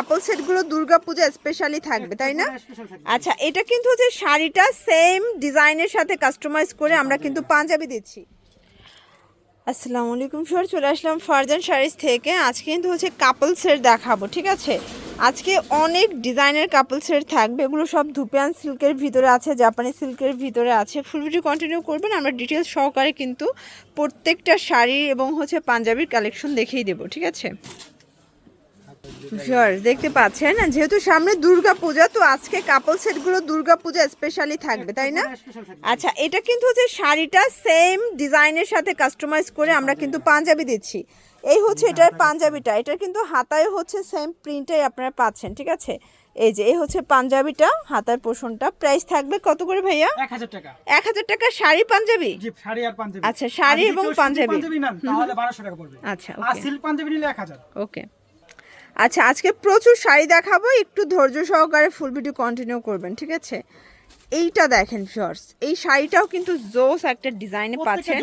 কাপল সেটগুলো দুর্গাপূজা স্পেশালি থাকবে তাই না? আচ্ছা এটা কিন্তু হচ্ছে শাড়িটা সেম ডিজাইনের সাথে কাস্টমাইজ করে আমরা কিন্তু পাঞ্জাবি দিচ্ছি। আসসালামু আলাইকুম স্যার চলে আসলাম ফারজান শাড়িজ থেকে। আজকে কিন্তু হচ্ছে কাপল সেট দেখাবো ঠিক আছে? আজকে অনেক ডিজাইনের কাপল সেট থাকবে এগুলো সব ধুপিয়ান সিল্কের ভিতরে আছে জাপানি সিল্কের ভিতরে আছে। ফুল ভিডিও কন্টিনিউ করবেন আমরা ডিটেলস সহকারে কিন্তু প্রত্যেকটা শাড়ি এবং হচ্ছে পাঞ্জাবির কালেকশন দেখিয়ে দেবো ঠিক আছে? শিওর দেখতে পাচ্ছেন। যেহেতু সামনে দুর্গা পূজা তো আজকে কাপল সেটগুলো দুর্গা পূজা স্পেশালি থাকবে তাই না? আচ্ছা এটা কিন্তু হচ্ছে শাড়িটা সেম ডিজাইনের সাথে কাস্টমাইজ করে আমরা কিন্তু পাঞ্জাবি দিচ্ছি। এই হচ্ছে এটার পাঞ্জাবিটা। এটা কিন্তু হাতায় হচ্ছে সেম প্রিন্টাই আপনারা পাচ্ছেন ঠিক আছে? এই যে এই হচ্ছে পাঞ্জাবিটা হাতার পোষণটা। প্রাইস থাকবে কত করে ভাইয়া? এক হাজার টাকা। এক হাজার টাকা শাড়ি পাঞ্জাবি? শাড়ি আর পাঞ্জাবি। আচ্ছা, শাড়ি এবং পাঞ্জাবি। পাঞ্জাবি নেন তাহলে বারোশো টাকা পড়বে। আচ্ছা, আর সিল্ক পাঞ্জাবি নিলে এক হাজার। ওকে আচ্ছা আজকে প্রচুর শাড়ি দেখাবো একটু ধৈর্য সহকারে ফুল ভিডিও কন্টিনিউ করবেন ঠিক আছে? এইটা দেখেন শর্টস এই শাড়িটাও কিন্তু জোস একটা ডিজাইনে পাচ্ছেন।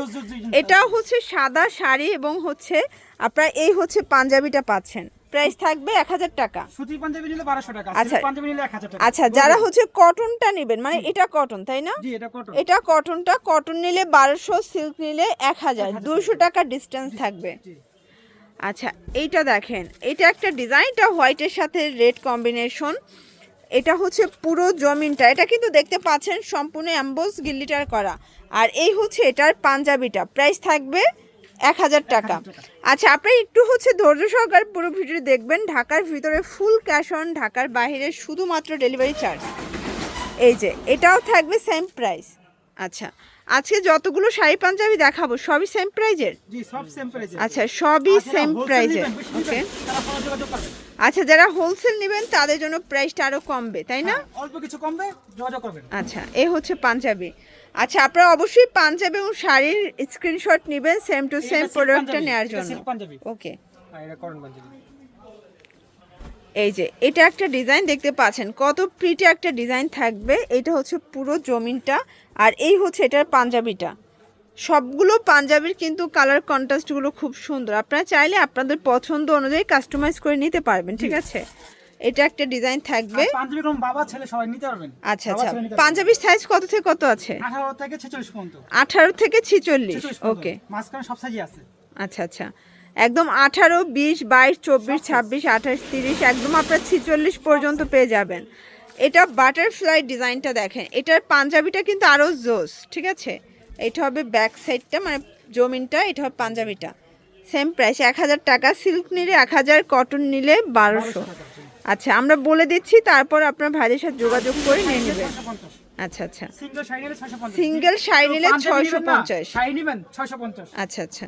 এটাও হচ্ছে সাদা শাড়ি এবং হচ্ছে আপনার এই হচ্ছে পাঞ্জাবিটা পাচ্ছেন। প্রাইস থাকবে এক হাজার টাকা। সুতির পাঞ্জাবি নিলে বারোশো টাকা আচ্ছা। পাঞ্জাবি নিলে এক হাজার টাকা। আচ্ছা যারা হচ্ছে কটনটা নেবেন মানে এটা কটন তাই না? এটা কটনটা কটন নিলে বারোশো সিল্ক নিলে এক হাজার দুশো টাকা। ডিস্টেন্স থাকবে। জি। আচ্ছা এইটা দেখেন। এটা একটা ডিজাইনটা হোয়াইটের সাথে রেড কম্বিনেশন এটা হচ্ছে পুরো জমিনটা। এটা কিন্তু দেখতে পাচ্ছেন সম্পূর্ণ অ্যাম্বোস গিল্লিটার করা। আর এই হচ্ছে এটার পাঞ্জাবিটা। প্রাইস থাকবে এক হাজার টাকা। আচ্ছা আপনি একটু হচ্ছে ধৈর্য সহকারে পুরো ভিডিও দেখবেন। ঢাকার ভিতরে ফুল ক্যাশ অন ঢাকার বাইরে শুধুমাত্র ডেলিভারি চার্জ এই যে এটাও থাকবে সেম প্রাইস আচ্ছা আজকে যতগুলো শাড়ি পাঞ্জাবি দেখাবো সবই সেম প্রাইজের আচ্ছা সবই সেম প্রাইজের ওকে আচ্ছা যারা হোলসেল নেবেন তাদের জন্য প্রাইসটা আরও কমবে তাই না? হ্যাঁ, অল্প কিছু কমবে যোগাযোগ করবেন। আচ্ছা এ হচ্ছে পাঞ্জাবি। আচ্ছা আপনারা অবশ্যই পাঞ্জাবি এবং শাড়ির স্ক্রিনশট নেবেন সেম টু সেম প্রোডাক্টটা নেওয়ার জন্য। ওকে আর এটা কটন পাঞ্জাবি। এই যে এটা একটা ডিজাইন দেখতে পাচ্ছেন। কত প্রিটি একটা ডিজাইন থাকবে। এটা হচ্ছে পুরো জমিনটা আর এই হচ্ছে এটার পাঞ্জাবিটা। সবগুলো পাঞ্জাবির কিন্তু কালার কন্ট্রাস্টগুলো খুব সুন্দর। আপনারা চাইলে আপনাদের পছন্দ অনুযায়ী কাস্টমাইজ করে নিতে পারবেন ঠিক আছে? এটা একটা ডিজাইন থাকবে। পাঞ্জাবি কোন বাবা ছেলে সবাই নিতে পারবেন। আচ্ছা আচ্ছা। পাঞ্জাবির সাইজ কত থেকে কত আছে? আঠারো থেকে ছেচল্লিশ পর্যন্ত। আঠারো থেকে ছিচল্লিশ 46 ওকে। মাঝখানে সব সাইজই আছে। আচ্ছা আচ্ছা। একদম আঠারো বিশ বাইশ চব্বিশ ছাব্বিশ আঠাশ তিরিশ একদম আপনার ছিচল্লিশ পর্যন্ত পেয়ে যাবেন। এটা বাটারফ্লাই ডিজাইনটা দেখেন। এটার পাঞ্জাবিটা কিন্তু আরও জোস ঠিক আছে? এটা হবে ব্যাক সাইডটা মানে জমিনটা এটা হবে পাঞ্জাবিটা। সেম প্রাইস এক হাজার টাকা সিল্ক নিলে এক হাজার কটন নিলে বারোশো। আচ্ছা আমরা বলে দিচ্ছি তারপর আপনার ভাইদের সাথে যোগাযোগ করে নিয়ে নেবেন। আচ্ছা আচ্ছা। সিঙ্গেল শাড়ি নিলে ছয়শো পঞ্চাশ। আচ্ছা আচ্ছা।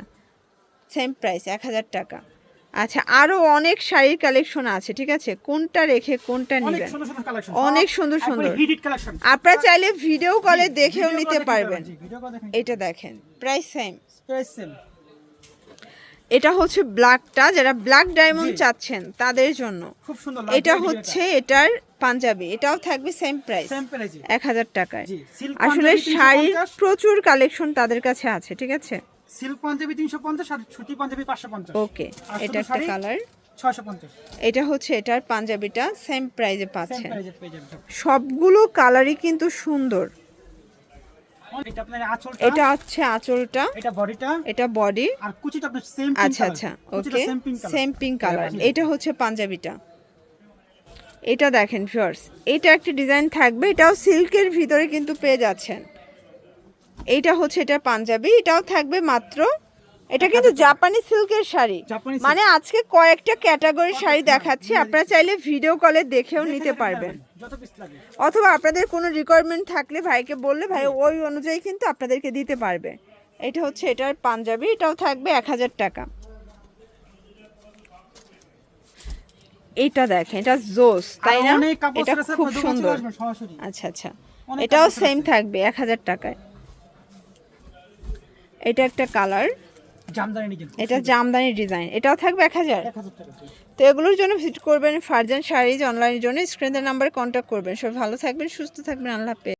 সেম প্রাইস এক হাজার টাকা। আচ্ছা আরও অনেক শাড়ির কালেকশন আছে ঠিক আছে? কোনটা রেখে কোনটা নেবেন? অনেক সুন্দর সুন্দর। আপনারা চাইলে ভিডিও কলে দেখেও নিতে পারবেন। এটা দেখেন প্রাইস সেম প্রাইস সেম এটা হচ্ছে ব্ল্যাকটা যারা ব্ল্যাক ডায়মন্ড চাচ্ছেন তাদের জন্য। খুব সুন্দর এটা হচ্ছে এটার পাঞ্জাবি এটাও থাকবে সেম প্রাইস এক হাজার টাকায়। আসলে শাড়ির প্রচুর কালেকশন তাদের কাছে আছে ঠিক আছে? সিল্ক পাঞ্জাবি 350 আর সুতি পাঞ্জাবি 550 ওকে এটা একটা? কালার। 650 এটা হচ্ছে এটার পাঞ্জাবিটা সেম প্রাইজে পাচ্ছেন। সবগুলো কালারই কিন্তু সুন্দর। এটা হচ্ছে আঁচলটা। এটা বডিটা? এটা বডি। আর কুচিটা আপনার সেম আচ্ছা আচ্ছা ওকে সেম পিঙ্ক কালার। এটা হচ্ছে পাঞ্জাবিটা। এটা দেখেন ফিয়ার্স এটা একটা ডিজাইন থাকবে এটাও সিল্কের ভিতরে কিন্তু পেয়ে যাচ্ছেন। এইটা হচ্ছে এটা পাঞ্জাবি এটাও থাকবে মাত্র। এটা কিন্তু জাপানি সিল্কের শাড়ি। মানে আজকে কয়েকটা ক্যাটাগরির শাড়ি দেখাচ্ছি আপনারা চাইলে ভিডিও কলে দেখেও নিতে পারবেন। অথবা আপনাদের কোনো রিকোয়ারমেন্ট থাকলে ভাইকে বললে ভাই ওই অনুযায়ী কিন্তু আপনাদেরকে দিতে পারবে। এটা হচ্ছে এটার পাঞ্জাবি এটাও থাকবে এক হাজার টাকা। এটা দেখেন এটা জোস তাই না? এটা খুব সুন্দর। আচ্ছা আচ্ছা। এটাও সেম থাকবে এক হাজার টাকায়। এটা একটা কালার। এটা জামদানি ডিজাইন। এটাও থাকবে এক হাজার। তো এগুলোর জন্য ভিজিট করবেন ফারজান শাড়িজ অনলাইনের জন্য। স্ক্রিনের নাম্বারে কন্ট্যাক্ট করবেন। সব ভালো থাকবেন সুস্থ থাকবেন। আল্লাহ হাফেজ।